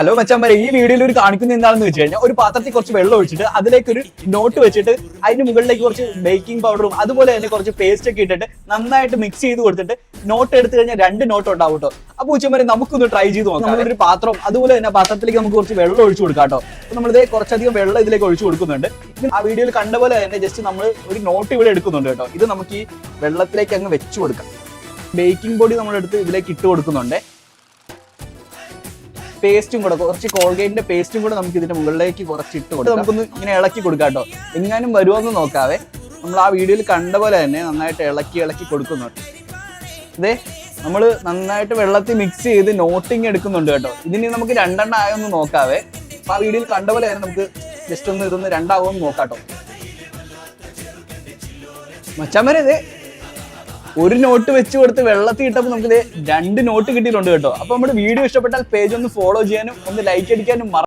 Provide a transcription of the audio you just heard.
Hello മച്ചാൻ ഈ വീഡിയോയിൽ ഒരു കാണിക്കുന്ന എന്താണെന്ന് വെച്ച് കഴിഞ്ഞാൽ ഒരു പാത്രത്തിൽ കുറച്ച് വെള്ളം ഒഴിച്ചിട്ട് അതിലേക്ക് ഒരു നോട്ട് വെച്ചിട്ട് അതിന് മുകളിലേക്ക് കുറച്ച് ബേക്കിംഗ് പൗഡറും അതുപോലെ തന്നെ കുറച്ച് പേസ്റ്റ് ഒക്കെ ഇട്ടിട്ട് നന്നായിട്ട് മിക്സ് ചെയ്ത് കൊടുത്തിട്ട് നോട്ട് എടുത്തു കഴിഞ്ഞാൽ രണ്ട് നോട്ട് ഉണ്ടാവും കേട്ടോ അപ്പൊ ഉച്ചമാരെ നമുക്കൊന്ന് ട്രൈ ചെയ്ത് നോക്കാം. നമ്മളൊരു പാത്രം അതുപോലെ തന്നെ പാത്രത്തിലേക്ക് നമുക്ക് കുറച്ച് വെള്ളം ഒഴിച്ചു കൊടുക്കാം കേട്ടോ അപ്പൊ നമ്മളിത് കുറച്ചധികം വെള്ളം ഇതിലേക്ക് ഒഴിച്ചു കൊടുക്കുന്നുണ്ട്. ആ വീഡിയോയിൽ കണ്ട പോലെ തന്നെ ജസ്റ്റ് നമ്മൾ ഒരു നോട്ട് ഇവിടെ എടുക്കുന്നുണ്ട് കേട്ടോ ഇത് നമുക്ക് ഈ വെള്ളത്തിലേക്ക് അങ്ങ് വെച്ചു കൊടുക്കാം. ബേക്കിംഗ് പൊടി നമ്മളെടുത്ത് ഇതിലേക്ക് ഇട്ട് കൊടുക്കുന്നുണ്ട്. പേസ്റ്റും കൂടെ കുറച്ച് കോൾഗേറ്റിന്റെ പേസ്റ്റും കൂടെ നമുക്ക് ഇതിന്റെ മുകളിലേക്ക് കുറച്ച് ഇട്ട് കൊടുക്കാം. നമുക്കൊന്ന് ഇങ്ങനെ ഇളക്കി കൊടുക്കാം കേട്ടോ. എങ്ങാനും വരുമോന്ന് നോക്കാവേ. നമ്മൾ ആ വീഡിയോയിൽ കണ്ട പോലെ തന്നെ നന്നായിട്ട് ഇളക്കി ഇളക്കി കൊടുക്കുന്നുണ്ട്. ഇതേ നമ്മൾ നന്നായിട്ട് വെള്ളത്തിൽ മിക്സ് ചെയ്ത് നോട്ടിങ് എടുക്കുന്നുണ്ട് കേട്ടോ. ഇതിന് നമുക്ക് രണ്ടെണ്ണം ആയൊന്ന് നോക്കാവേ. ആ വീഡിയോയിൽ കണ്ട പോലെ തന്നെ നമുക്ക് ജസ്റ്റ് ഒന്ന് ഇതൊന്ന് രണ്ടാവുമെന്ന് നോക്കാം കേട്ടോ. മച്ചാമരെ ഒരു നോട്ട് വെച്ച് കൊടുത്ത് വെള്ളത്തിൽ ഇട്ടപ്പോൾ നമുക്ക് രണ്ട് നോട്ട് കിട്ടിയിട്ടുണ്ട് കേട്ടോ. അപ്പൊ നമ്മുടെ വീഡിയോ ഇഷ്ടപ്പെട്ടാൽ പേജ് ഒന്ന് ഫോളോ ചെയ്യാനും ഒന്ന് ലൈക്ക് അടിക്കാനും